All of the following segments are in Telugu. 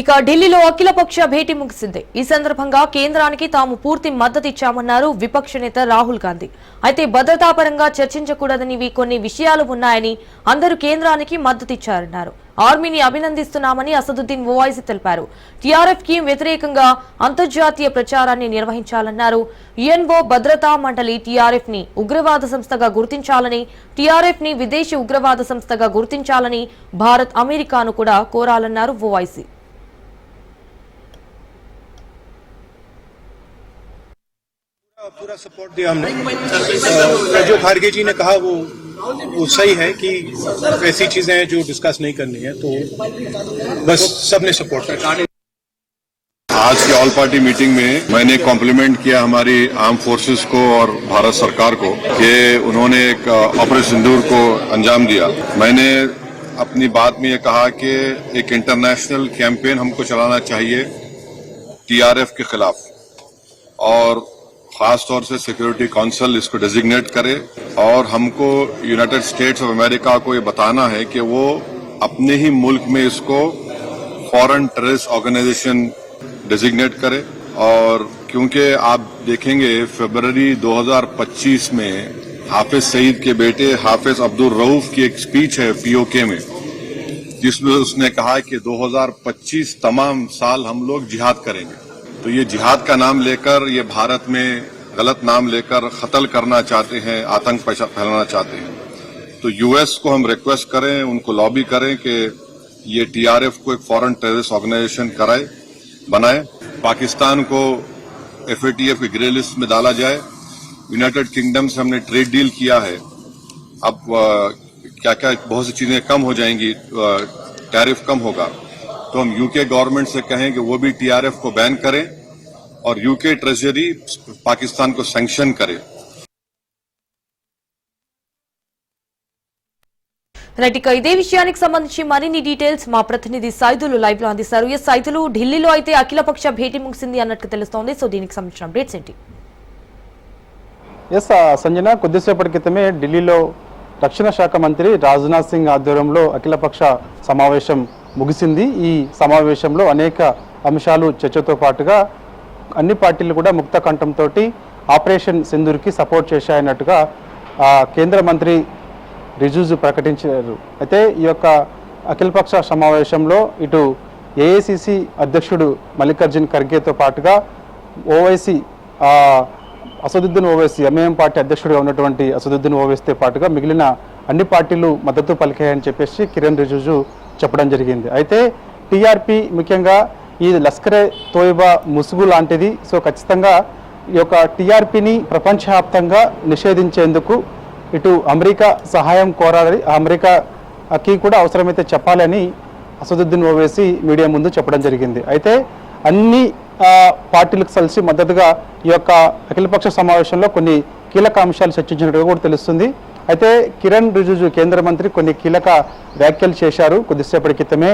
ఇక ఢిల్లీలో అఖిలపక్ష భేటీ ముగిసింది. ఈ సందర్భంగా కేంద్రానికి తాము పూర్తి మద్దతు ఇచ్చామన్నారు విపక్ష నేత రాహుల్ గాంధీ. అయితే భద్రతాపరంగా చర్చించకూడదని కొన్ని విషయాలు ఉన్నాయని అందరూ కేంద్రానికి మద్దతు ఇచ్చారన్నారు. ఆర్మీని అభినందిస్తున్నామని అసదుద్దీన్ ఓవైసీ తెలిపారు. టీఆర్ఎఫ్కి వ్యతిరేకంగా అంతర్జాతీయ ప్రచారాన్ని నిర్వహించాలన్నారు. యుఎన్ఓ భద్రతా మండలి టీఆర్ఎఫ్ని ఉగ్రవాద సంస్థగా గుర్తించాలని టీఆర్ఎఫ్ని విదేశీ ఉగ్రవాద సంస్థగా గుర్తించాలని భారత్ అమెరికాను కూడా కోరాలన్నారు ఓవైసీ. पूरा सपोर्ट दिया हमने। जो खारगे जी ने कहा, वो वो सही है कि ऐसी चीज़ें हैं जो डिस्कस नहीं करनी है तो बस सबने सपोर्ट आज की ऑल पार्टी मीटिंग में मैंने कॉम्प्लीमेंट किया हमारी आर्म फोर्सेस को और भारत सरकार को कि उन्होंने एक ऑपरेशन सिंदूर को अंजाम दिया। मैंने अपनी बात में ये कहा कि एक इंटरनेशनल कैंपेन हमको चलाना चाहिए टीआरएफ के खिलाफ। और खास तौर से सिक्योरिटी काउंसिल इसको डेजिग्नेट करे और हमको यूनाइटेड स्टेट्स ऑफ़ अमेरिका को ये बताना है कि वो अपने ही मुल्क में इसको फॉरेन टेररिस्ट ऑर्गेनाइजेशन डेजिग्नेट करे और क्योंकि आप देखेंगे फरवरी 2025 में हाफिज सईद के बेटे हाफिज अब्दुल रऊफ की एक स्पीच है पीओके में, जिसमें उसने कहा कि 2025 तमाम साल हम लोग जिहाद करेंगे। तो ये जिहाद का नाम लेकर ये भारत में गलत नाम लेकर कत्ल करना चाहते हैं आतंक फैलाना चाहते हैं। तो यूएस को हम रिक्वेस्ट करें उनको लॉबी करें कि ये टीआरएफ को एक फॉरेन टेररिस्ट ऑर्गेनाइजेशन कराए बनाए पाकिस्तान को एफएटीएफ की ग्रे लिस्ट में डाला जाए। यूनाइटेड किंगडम से हमने ट्रेड डील किया है। अब आ, क्या क्या बहुत सी चीज़ें कम हो जाएँगी टैरिफ कम होगा। तो हम यूके गवर्नमेंट से कहें कि वो भी टीआरएफ को बैन करें और यूके ट्रेजरी पाकिस्तान को सैंक्शन करे రైట్ ఇక ఇదే విషయానికి సంబంధించి మరిన్ని డీటెయిల్స్ మా ప్రతినిధి సైదులు లైవ్ లో అందిస్తారు ఎస్ సైదులు ఢిల్లీలో అయితే అఖిలపక్ష భేటీ ముగిసింది అన్నట్టు తెలుస్తోంది సో దీనికి సంబంధించిన అప్డేట్స్ ఏంటి ఎస్ ఆ, సంజన కొద్దిసేపటి క్రితమే ఢిల్లీలో రక్షణ శాఖ మంత్రి రాజ్నాథ్ సింగ్ ఆధ్వర్యంలో అఖిలపక్ష సమావేశం ముగిసింది. ఈ సమావేశంలో అనేక అంశాలు చర్చతో పాటుగా అన్ని పార్టీలు కూడా ముక్త కంఠంతో ఆపరేషన్ సింధూర్కి సపోర్ట్ చేశాయన్నట్టుగా కేంద్ర మంత్రి రిజుజు ప్రకటించారు. అయితే ఈ యొక్క అఖిలపక్ష సమావేశంలో ఇటు ఏఐసిసి అధ్యక్షుడు మల్లికార్జున్ ఖర్గేతో పాటుగా Owaisi Asaduddin Owaisi M I M party అధ్యక్షుడిగా ఉన్నటువంటి అసదుద్దీన్ ఓవైసీతో పాటుగా మిగిలిన అన్ని పార్టీలు మద్దతు పలికాయని చెప్పేసి కిరణ్ రిజుజు చెప్పడం జరిగింది. అయితే టీఆర్పీ ముఖ్యంగా ఈ లస్కరే తోయిబా ముసుగు లాంటిది సో ఖచ్చితంగా ఈ యొక్క టీఆర్పీని ప్రపంచవ్యాప్తంగా నిషేధించేందుకు ఇటు అమెరికా సహాయం కోరాలి అమెరికాకి కూడా అవసరమైతే చెప్పాలని అసదుద్దీన్ ఓవేసి మీడియా ముందు చెప్పడం జరిగింది. అయితే అన్ని పార్టీలకు కలిసి మద్దతుగా ఈ యొక్క అఖిలపక్ష సమావేశంలో కొన్ని కీలక అంశాలు చర్చించినట్టుగా కూడా తెలుస్తుంది. అయితే కిరణ్ రిజిజు కేంద్ర మంత్రి కొన్ని కీలక వ్యాఖ్యలు చేశారు. కొద్దిసేపటి క్రితమే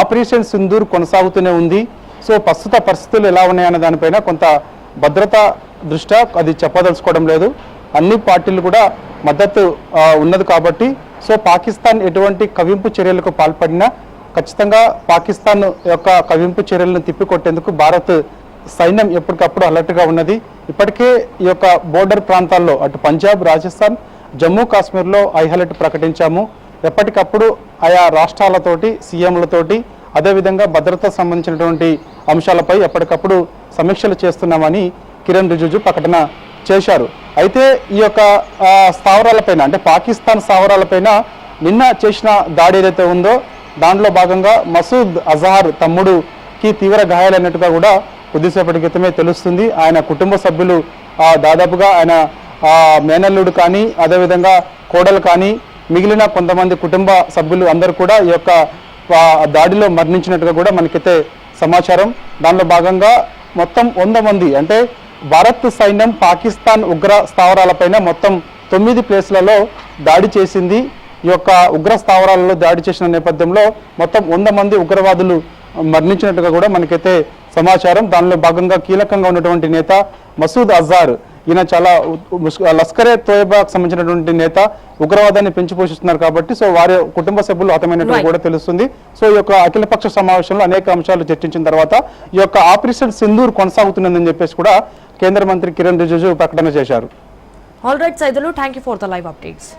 ఆపరేషన్ సింధూర్ కొనసాగుతూనే ఉంది. సో ప్రస్తుత పరిస్థితులు ఎలా ఉన్నాయన్న దానిపైన కొంత భద్రతా దృష్ట్యా అది చెప్పదలుచుకోవడం లేదు. అన్ని పార్టీలు కూడా మద్దతు ఉన్నది కాబట్టి. సో పాకిస్తాన్ ఎటువంటి కవింపు చర్యలకు పాల్పడినా ఖచ్చితంగా పాకిస్తాన్ యొక్క కవింపు చర్యలను తిప్పికొట్టేందుకు భారత్ సైన్యం ఎప్పటికప్పుడు అలర్ట్గా ఉన్నది. ఇప్పటికే ఈ యొక్క బోర్డర్ ప్రాంతాల్లో అటు పంజాబ్ రాజస్థాన్ జమ్మూ కాశ్మీర్లో ఐ అలర్ట్ ప్రకటించాము. ఎప్పటికప్పుడు ఆయా రాష్ట్రాలతోటి సీఎంలతోటి అదేవిధంగా భద్రత సంబంధించినటువంటి అంశాలపై ఎప్పటికప్పుడు సమీక్షలు చేస్తున్నామని కిరణ్ రిజిజు ప్రకటన చేశారు. అయితే ఈ యొక్క స్థావరాలపైన అంటే పాకిస్తాన్ స్థావరాలపైన నిన్న చేసిన దాడి ఏదైతే ఉందో దాంట్లో భాగంగా మసూద్ అజహార్ తమ్ముడుకి తీవ్ర గాయాలైనట్టుగా కూడా కొద్దిసేపటి క్రితమే తెలుస్తుంది. ఆయన కుటుంబ సభ్యులు దాదాపుగా ఆయన మేనల్లుడు కానీ అదేవిధంగా కోడలు కానీ మిగిలిన కొంతమంది కుటుంబ సభ్యులు అందరూ కూడా ఈ యొక్క దాడిలో మరణించినట్టుగా కూడా మనకైతే సమాచారం. దానిలో భాగంగా మొత్తం వంద మంది అంటే భారత్ సైన్యం పాకిస్తాన్ ఉగ్ర స్థావరాలపైన మొత్తం తొమ్మిది ప్లేస్లలో దాడి చేసింది. ఈ యొక్క ఉగ్ర స్థావరాలలో దాడి చేసిన నేపథ్యంలో మొత్తం వంద మంది ఉగ్రవాదులు మరణించినట్టుగా కూడా మనకైతే సమాచారం. దానిలో భాగంగా కీలకంగా ఉన్నటువంటి నేత మసూద్ అజార్ ఈయన చాలా లస్కరే తోయబాకు సంబంధించినటువంటి నేత ఉగ్రవాదాన్ని పెంచి పోషిస్తున్నారు కాబట్టి సో వారి కుటుంబ సభ్యులు Right. కూడా తెలుస్తుంది. సో ఈ యొక్క అఖిలపక్ష సమావేశంలో అనేక అంశాలు చర్చించిన తర్వాత ఈ యొక్క ఆపరేషన్ సింధూర్ కొనసాగుతున్నదని చెప్పేసి కూడా కేంద్ర మంత్రి కిరణ్ రిజిజు ప్రకటన చేశారు. All right Saidulu thank you for the live updates